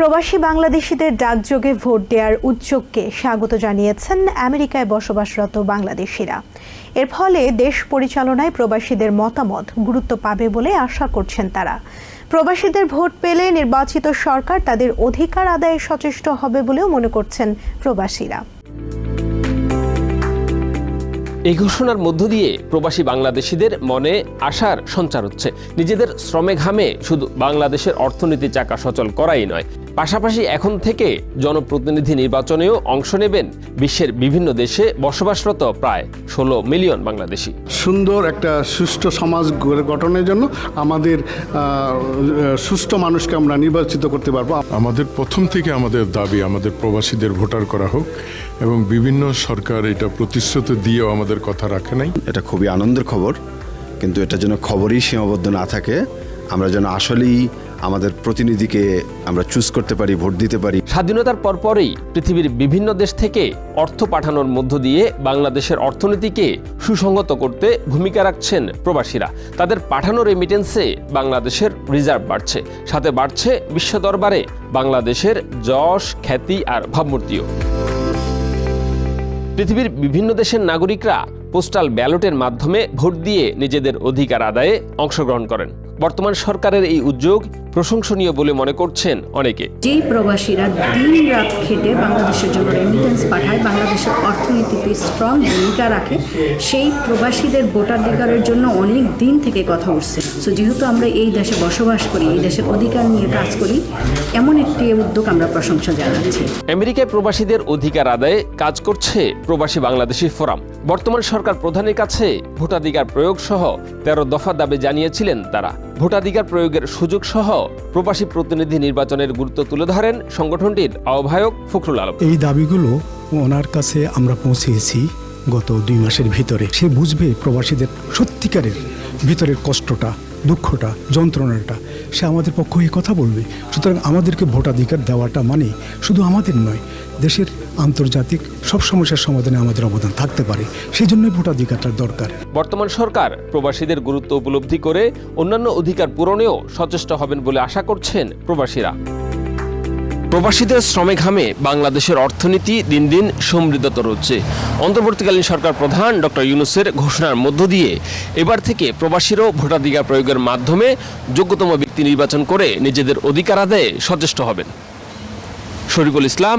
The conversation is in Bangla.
প্রবাসী বাংলাদেশিদের ডাকযোগে ভোট দেওয়ার উদ্যোগকে স্বাগত জানিয়েছেন আমেরিকায় বসবাসরত বাংলাদেশিরা। এর ফলে দেশ পরিচালনায় প্রবাসীদের মতামত গুরুত্ব পাবে বলে আশা করছেন তারা। প্রবাসীদের ভোট পেলে নির্বাচিত সরকার তাদের অধিকার আদায়ে সচেষ্ট হবে বলেও মনে করছেন প্রবাসীরা। এই ঘোষণার মধ্য দিয়ে প্রবাসী বাংলাদেশিদের মনে আশার সঞ্চার হচ্ছে। নিজেদের শ্রমে ঘামে শুধু বাংলাদেশের অর্থনীতি চাকা সচল করাই নয় পাশাপাশি এখন থেকে জনপ্রতিনিধি নির্বাচনেও অংশ নেবেন বিশ্বের বিভিন্ন দেশে বসবাসরত প্রায় ষোলো মিলিয়ন বাংলাদেশি। সুন্দর একটা সুষ্ঠু সমাজ গঠনের জন্য আমাদের সুষ্ঠু মানুষকে আমরা নির্বাচিত করতে পারব। আমাদের প্রথম থেকে আমাদের দাবি আমাদের প্রবাসীদের ভোটার করা হোক এবং বিভিন্ন সরকার এটা প্রতিশ্রুতি দিয়েও আমাদের কথা রাখে নাই। এটা খুবই আনন্দের খবর কিন্তু এটা যেন খবরই সীমাবদ্ধ না থাকে আমরা যেন আসলেই আমাদের প্রতিনিধিকে আমরা চুজ করতে পারি ভোট দিতে পারি। স্বাধীনতার পরপরই পৃথিবীর বিভিন্ন দেশ থেকে অর্থ পাঠানোর মধ্য দিয়ে বাংলাদেশের অর্থনীতিকে সুসংহত করতে ভূমিকা রাখছেন প্রবাসীরা। তাদের পাঠানো রেমিটেন্সে বাংলাদেশের রিজার্ভ বাড়ছে, সাথে বাড়ছে বিশ্ব দরবারে বাংলাদেশের যশ, খ্যাতি আর ভাবমূর্তিও। পৃথিবীর বিভিন্ন দেশের নাগরিকরা পোস্টাল ব্যালটের মাধ্যমে ভোট দিয়ে নিজেদের অধিকার আদায়ে অংশগ্রহণ করেন। বর্তমান সরকারের এই উদ্যোগ প্রশংসনীয় বলে মনে করছেন অনেকে। যেই প্রবাসীরা দিন রাত খেটে বাংলাদেশের জন্য রেমিটেন্স পাঠায় বাংলাদেশের অর্থনীতিতে স্ট্রং ভূমিকা রাখে সেই প্রবাসীদের ভোটাধিকারের জন্য অনেক দিন থেকে কথা উঠছে। সো যেহেতু আমরা এই দেশে বসবাস করি এই দেশের অধিকার নিয়ে কাজ করি এমন একটি উদ্যোগ আমরা প্রশংসা জানাচ্ছি। আমেরিকায় প্রবাসীদের অধিকার আদায়ে কাজ করছে প্রবাসী বাংলাদেশি ফোরাম। বর্তমান সরকার প্রধানের কাছে ভোটাধিকার প্রয়োগ সহ তেরো দফা দাবি জানিয়েছিলেন তারা। ভোটাধিকার প্রয়োগের সুযোগ সহ প্রবাসী প্রতিনিধি নির্বাচনের গুরুত্ব তুলে ধরেন সংগঠনটির আহ্বায়ক ফখরুল আলম। এই দাবিগুলো ওনার কাছে আমরা পৌঁছেছি গত দুই মাসের ভিতরে। সে বুঝবে প্রবাসীদের সত্যিকারের ভিতরের কষ্টটা, দুঃখটা, যন্ত্রণাটা। সে আমাদের পক্ষ হয়ে কথা বলবে। সুতরাং আমাদেরকে ভোটাধিকার দেওয়াটা মানে শুধু আমাদের নয় দেশের আন্তর্জাতিক সব সমস্যার সমাধানে আমাদের অবদান থাকতে পারে। সেই জন্যই ভোটাধিকারটার দরকার। বর্তমান সরকার প্রবাসীদের গুরুত্ব উপলব্ধি করে অন্যান্য অধিকার পূরণেও সচেষ্ট হবেন বলে আশা করছেন প্রবাসীরা। প্রবাসীদের শ্রমে ঘামে বাংলাদেশের অর্থনীতি দিন দিন সমৃদ্ধতর হচ্ছে। অন্তর্বর্তীকালীন সরকার প্রধান ডক্টর ইউনুসের ঘোষণার মধ্য দিয়ে এবার থেকে প্রবাসীরাও ভোটাধিকার প্রয়োগের মাধ্যমে যোগ্যতম ব্যক্তি নির্বাচন করে নিজেদের অধিকার আদায়ে সচেষ্ট হবেন। Shariful Islam